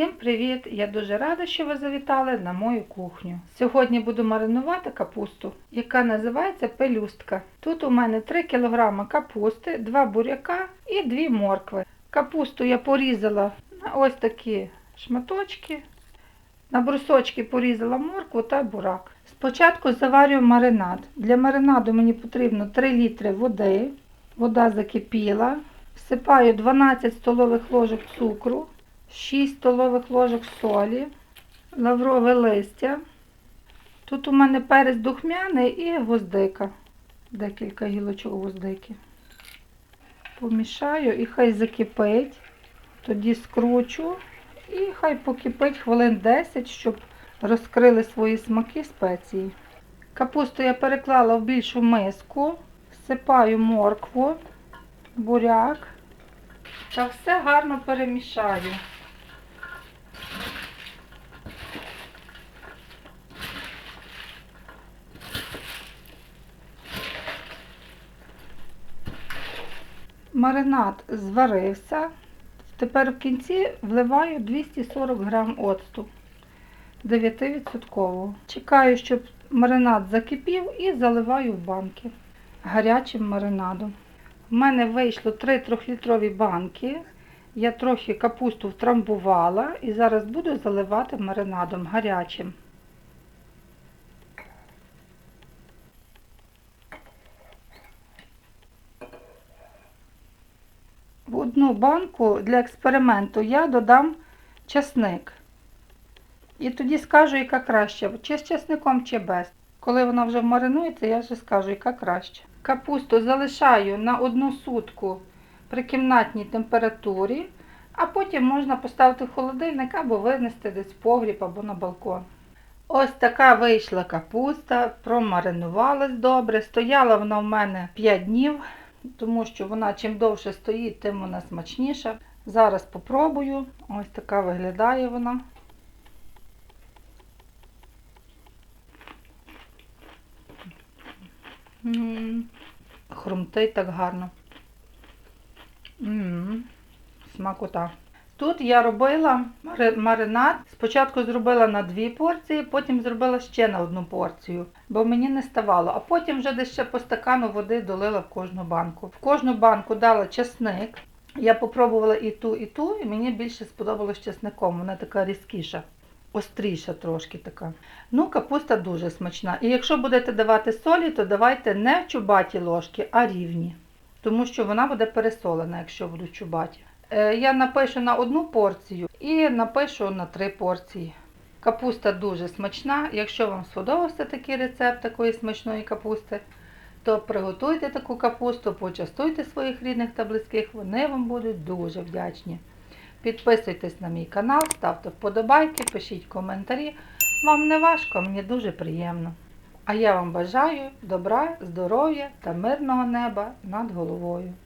Всім привіт! Я дуже рада, що ви завітали на мою кухню. Сьогодні буду маринувати капусту, яка називається пелюстка. Тут у мене 3 кг капусти, 2 буряка і 2 моркви. Капусту я порізала на ось такі шматочки. На брусочки порізала моркву та бурак. Спочатку заварюю маринад. Для маринаду мені потрібно 3 літри води. Вода закипіла. Всипаю 12 столових ложок цукру, 6 столових ложок солі, лаврове листя. Тут у мене перець духмяний і гвоздика. Декілька гілочок гвоздики. Помішаю і хай закипить. Тоді скручу і хай покипить хвилин 10, щоб розкрили свої смаки спеції. Капусту я переклала в більшу миску, всипаю моркву, буряк та все гарно перемішаю. Маринад зварився. Тепер в кінці вливаю 240 грам оцту 9%. Чекаю, щоб маринад закипів і заливаю в банки гарячим маринадом. У мене вийшло 3 трьохлітрові банки. Я трохи капусту втрамбувала і зараз буду заливати маринадом гарячим. В одну банку для експерименту я додам чесник. І тоді скажу, яка краще, чи з чесником, чи без. Коли вона вже маринується, я вже скажу, яка краще. Капусту залишаю на одну сутку при кімнатній температурі, а потім можна поставити в холодильник або винести десь в погріб або на балкон. Ось така вийшла капуста, промаринувалась добре. Стояла вона в мене 5 днів, тому що вона чим довше стоїть, тим вона смачніша. Зараз попробую. Ось така виглядає вона. Хрумтить так гарно. М, Смакота. Тут я робила маринад. Спочатку зробила на дві порції, потім зробила ще на одну порцію, бо мені не ставало. А потім вже десь ще по стакану води долила в кожну банку. В кожну банку дала чесник. Я попробувала і ту, і ту, і мені більше сподобалось чесником. Вона така різкіша, остріша трошки така. Ну, капуста дуже смачна. І якщо будете давати солі, то давайте не в чубаті ложки, а рівні. Тому що вона буде пересолена, якщо будуть чубаті. Е, Я напишу на одну порцію і напишу на три порції. Капуста дуже смачна. Якщо вам сподобався такий рецепт такої смачної капусти, то приготуйте таку капусту, почастуйте своїх рідних та близьких, вони вам будуть дуже вдячні. Підписуйтесь на мій канал, ставте вподобайки, пишіть коментарі. Вам не важко, мені дуже приємно. А я вам бажаю добра, здоров'я та мирного неба над головою.